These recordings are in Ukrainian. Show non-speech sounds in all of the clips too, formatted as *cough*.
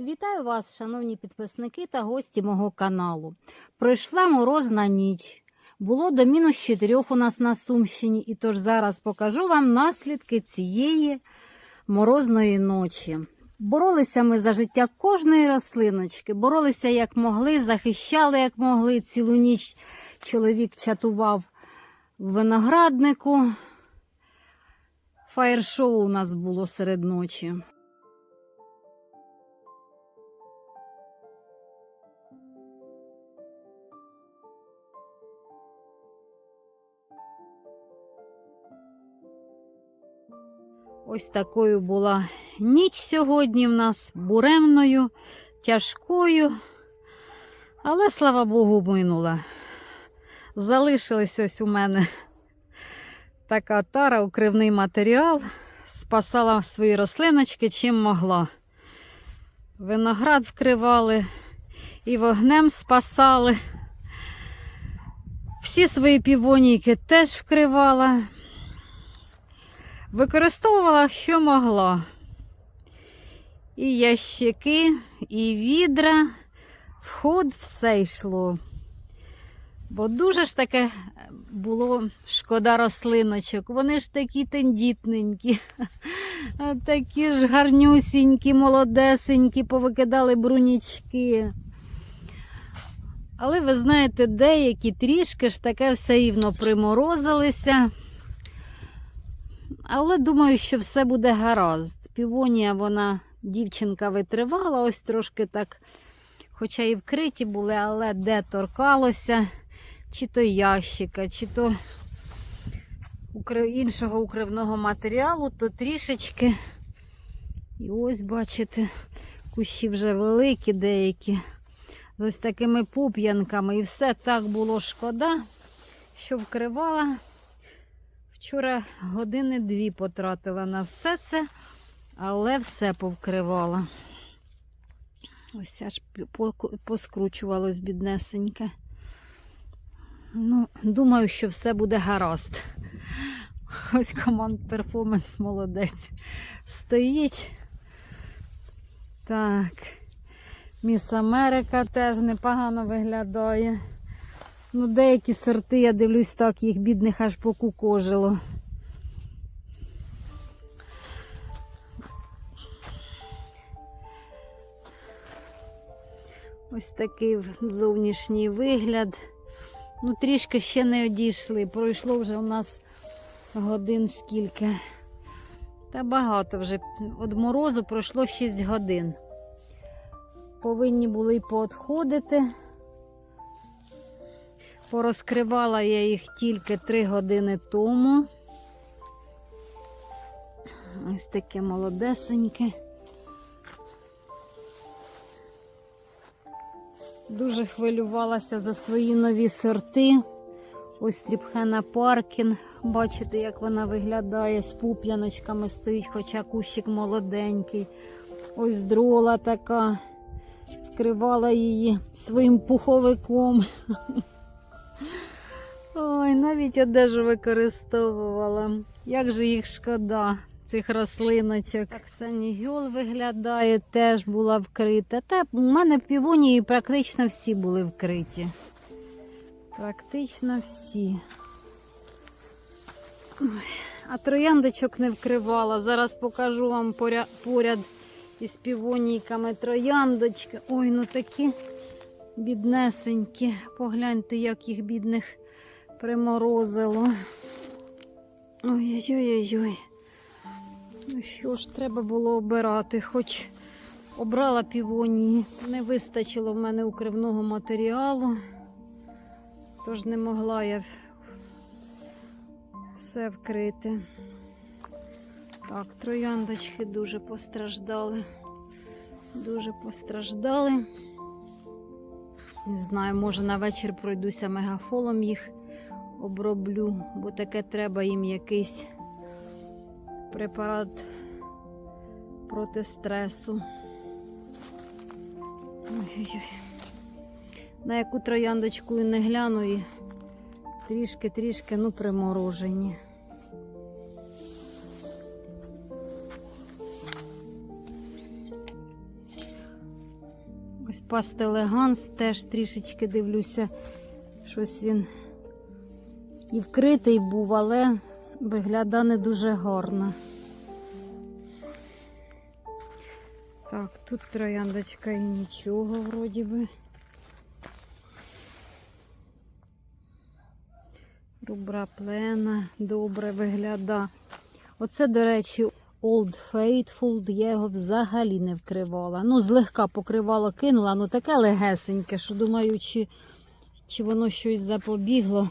Вітаю вас, шановні підписники та гості мого каналу. Пройшла морозна ніч. Було до мінус 4 у нас на Сумщині, і тож зараз покажу вам наслідки цієї морозної ночі. Боролися ми за життя кожної рослиночки, боролися як могли, захищали як могли. Цілу ніч чоловік чатував в винограднику. Фаєр-шоу у нас було серед ночі. Ось такою була ніч сьогодні в нас буремною, тяжкою, але слава Богу, минула. Залишилась ось у мене така тара, укривний матеріал, спасала свої рослиночки чим могла. Виноград вкривали і вогнем спасали. Всі свої півонійки теж вкривала. Використовувала, що могла. І ящики, і відра, вход все йшло. Бо дуже ж таке було шкода рослиночок. Вони ж такі тендітненькі, *laughs* такі ж гарнюсінькі, молодесенькі, повикидали брунічки. Але ви знаєте, деякі трішки ж таке все рівно приморозилися. Але думаю, що все буде гаразд. Півонія, вона дівчинка витривала, ось трошки так, хоча і вкриті були, але де торкалося, чи то ящика, чи то іншого укривного матеріалу, то трішечки. І ось, бачите, кущі вже великі деякі. З ось такими пуп'янками. І все так було шкода, що вкривала. Вчора години дві потратила на все це, але все повкривала. Ось аж поскручувалось біднесеньке. Ну, думаю, що все буде гаразд. Ось команд перформанс молодець. Стоїть. Так. Міс Америка теж непогано виглядає. Ну, деякі сорти, я дивлюсь, так, їх бідних аж покукожило. Ось такий зовнішній вигляд. Ну, трішки ще не одійшли. Пройшло вже у нас годин скільки. Та багато вже. Від морозу пройшло 6 годин. Повинні були й поотходити. Порозкривала я їх тільки 3 години тому. Ось таке молодесеньке. Дуже хвилювалася за свої нові сорти. Ось Тріпхена Паркін. Бачите, як вона виглядає з пуп'яночками стоїть, хоча кущик молоденький. Ось дрола така. Вкривала її своїм пуховиком. *laughs* Ой, навіть одежу використовувала. Як же їх шкода, цих рослиночок. Так санігюл виглядає, теж була вкрита. Та у мене півонії практично всі були вкриті. Практично всі. А трояндочок не вкривала. Зараз покажу вам поряд із півонійками трояндочки. Ой, ну такі біднесенькі. Погляньте, як їх бідних приморозило. Ой-ой-ой. Ну що ж, треба було обирати, хоч обрала півонії. Не вистачило в мене укривного матеріалу, тож не могла я все вкрити. Так, трояндочки дуже постраждали. Дуже постраждали. Не знаю, може на вечір пройдуся мегафолом їх оброблю, бо таке треба їм якийсь препарат проти стресу. Ой-ой-ой. На яку трояндочку і не гляну і трішки-трішки ну приморожені. Ось пастелеганс теж трішечки дивлюся. Щось він і вкритий був, але виглядає не дуже гарно. Так, тут трояндочка і нічого вроді би. Рубра плена добре вигляда. Оце, до речі, Old Faithful, я його взагалі не вкривала. Ну, злегка покривало кинула, ну таке легесеньке, що думаю, чи, чи воно щось запобігло.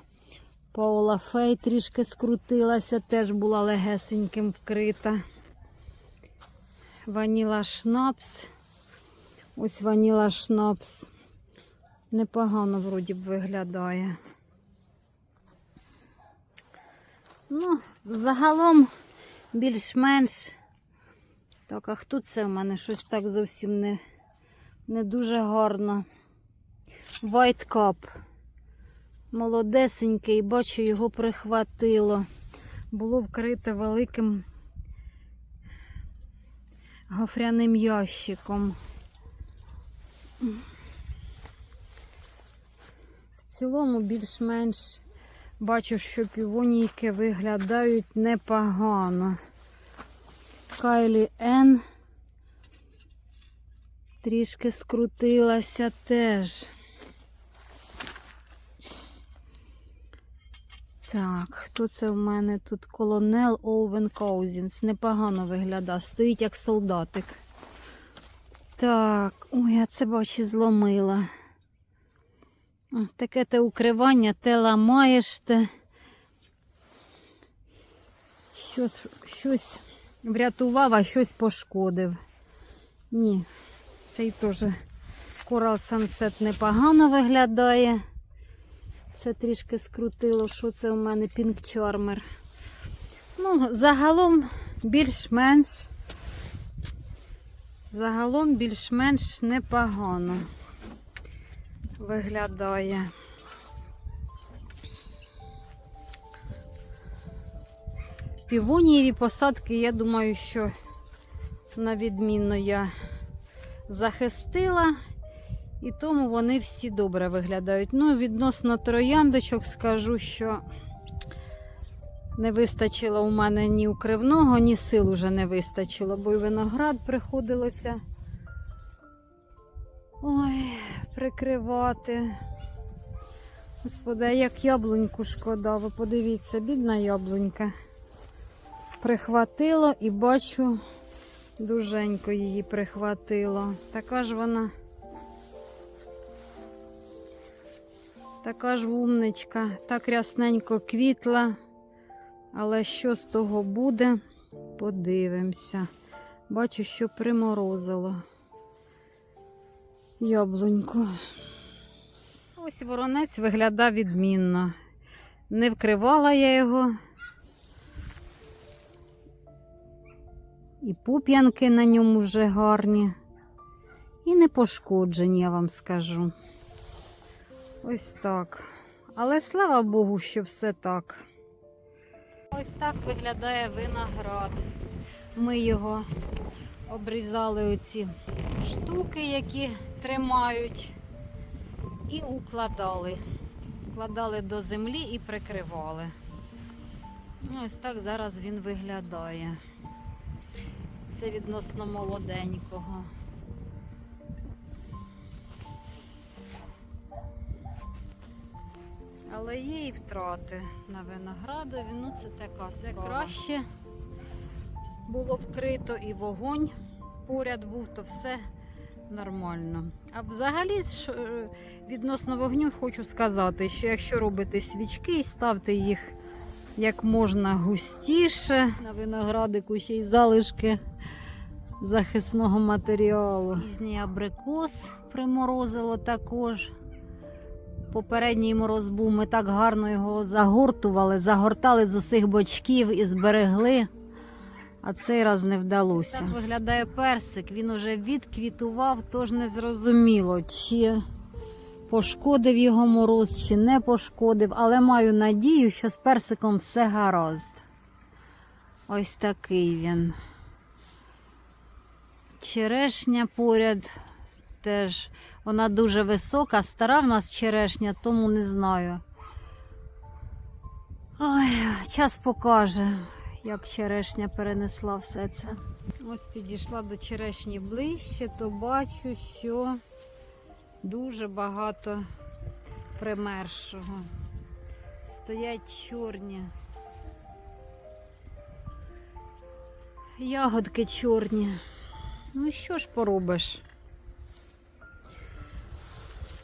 Паула Фей трішки скрутилася, теж була легесеньким вкрита. Ваніла шнапс. Ось ваніла шнапс. Непогано вроді б виглядає. Ну, загалом більш-менш. Так, а хто це в мене? Щось так зовсім не, не дуже гарно. White Cup. Молодесенький, бачу, його прихватило. Було вкрите великим гофряним ящиком. В цілому більш-менш бачу, що півонійки виглядають непогано. Кайлі Н трішки скрутилася теж. Так, хто це в мене тут? Колонел Оуен Коузінс. Непогано виглядає. Стоїть як солдатик. Так, ой, я це бачу зломила. Таке те укривання, те ламаєш, те щось, щось врятував, а щось пошкодив. Ні, цей теж Coral Sunset непогано виглядає. Це трішки скрутило, що це у мене Pink. Ну, загалом більш-менш. Загалом більш-менш непогано виглядає. Півонієві посадки, я думаю, що на відмінно я захистила. І тому вони всі добре виглядають. Ну, відносно трояндочок скажу, що не вистачило у мене ні укривного, ні сил уже не вистачило, бо й виноград приходилося. Ой, прикривати. Господи, а як яблуньку шкода, ви подивіться, бідна яблунька. Прихватило і бачу, дуженько її прихватило. Така ж вона. Така ж вумничка, так рясненько квітла. Але що з того буде, подивимося. Бачу, що приморозило яблуньку. Ось воронець виглядав відмінно. Не вкривала я його. І пуп'янки на ньому вже гарні. І не пошкоджені, я вам скажу. Ось так. Але слава Богу, що все так. Ось так виглядає виноград. Ми його обрізали оці штуки, які тримають, і укладали. Вкладали до землі і прикривали. Ну, Ось так зараз він виглядає. Це відносно молоденького. Але є і втрати на виноградові. Ну, це така справа. краще було вкрито і вогонь поряд був, то все нормально. А взагалі, е, відносно вогню, хочу сказати, що якщо робите свічки, ставте їх як можна густіше. На виноградику ще й залишки захисного матеріалу. Пізній абрикос приморозило також. Попередній мороз був, ми так гарно його загортували, загортали з усіх бочків і зберегли. А цей раз не вдалося. Так виглядає персик. Він уже відквітував, тож не зрозуміло, чи пошкодив його мороз, чи не пошкодив. Але маю надію, що з персиком все гаразд. Ось такий він. Черешня поряд теж. Вона дуже висока, стара в нас черешня, тому не знаю. Ой, час покаже, як черешня перенесла все це. Ось підійшла до черешні ближче, то бачу, що дуже багато примершого. Стоять чорні. Ягодки чорні. Ну що ж поробиш?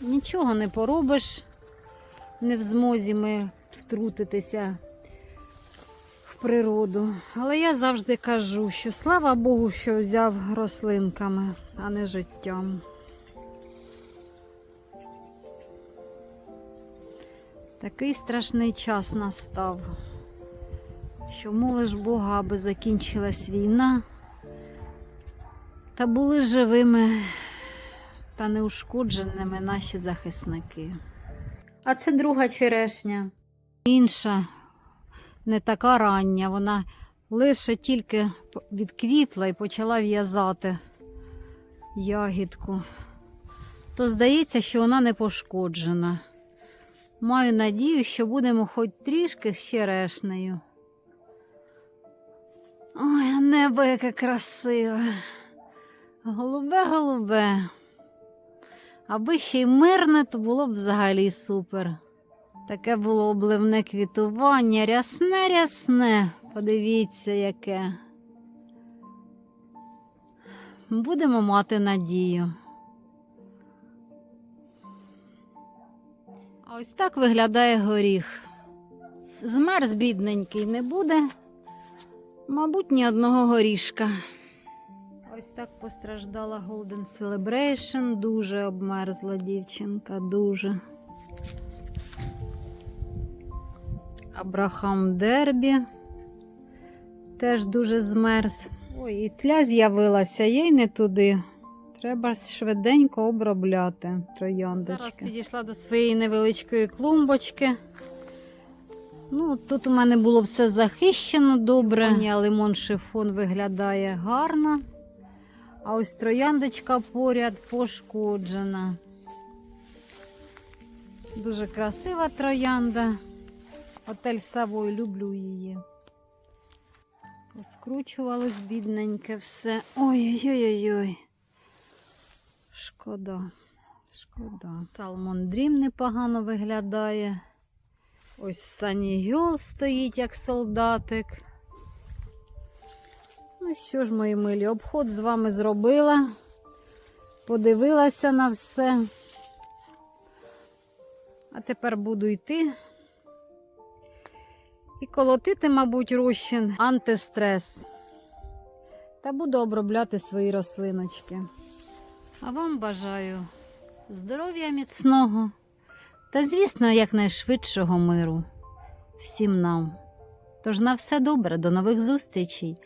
Нічого не поробиш, не в змозі ми втрутитися в природу. Але я завжди кажу, що слава Богу, що взяв рослинками, а не життям. Такий страшний час настав, що молиш Бога, аби закінчилась війна, та були живими та неушкодженими наші захисники. А це друга черешня. Інша, не така рання, вона лише тільки відквітла і почала в'язати ягідку. То здається, що вона не пошкоджена. Маю надію, що будемо хоч трішки з черешнею. Ой, небо яке красиве. Голубе, голубе. Аби ще й мирне, то було б взагалі супер. Таке було обливне квітування, рясне, рясне. Подивіться, яке. Будемо мати надію. Ось так виглядає горіх. Змерз бідненький не буде. Мабуть, ні одного горішка. Ось так постраждала Golden Celebration. Дуже обмерзла дівчинка, дуже. Абрахам Дербі теж дуже змерз. Ой, і тля з'явилася, їй не туди. Треба швиденько обробляти трояндочки. Зараз підійшла до своєї невеличкої клумбочки. Ну, тут у мене було все захищено добре. Лимон шифон виглядає гарно. А ось трояндочка поряд пошкоджена. Дуже красива троянда. Отель Савой, люблю її. Поскручувалось бідненьке все. Ой-ой-ой. Шкода. Шкода. Салмон Дрім непогано виглядає. Ось Санігьол стоїть як солдатик. Ну що ж, мої милі, обход з вами зробила. Подивилася на все. А тепер буду йти і колотити, мабуть, розчин антистрес. Та буду обробляти свої рослиночки. А вам бажаю здоров'я міцного та, звісно, якнайшвидшого миру всім нам. Тож на все добре, до нових зустрічей!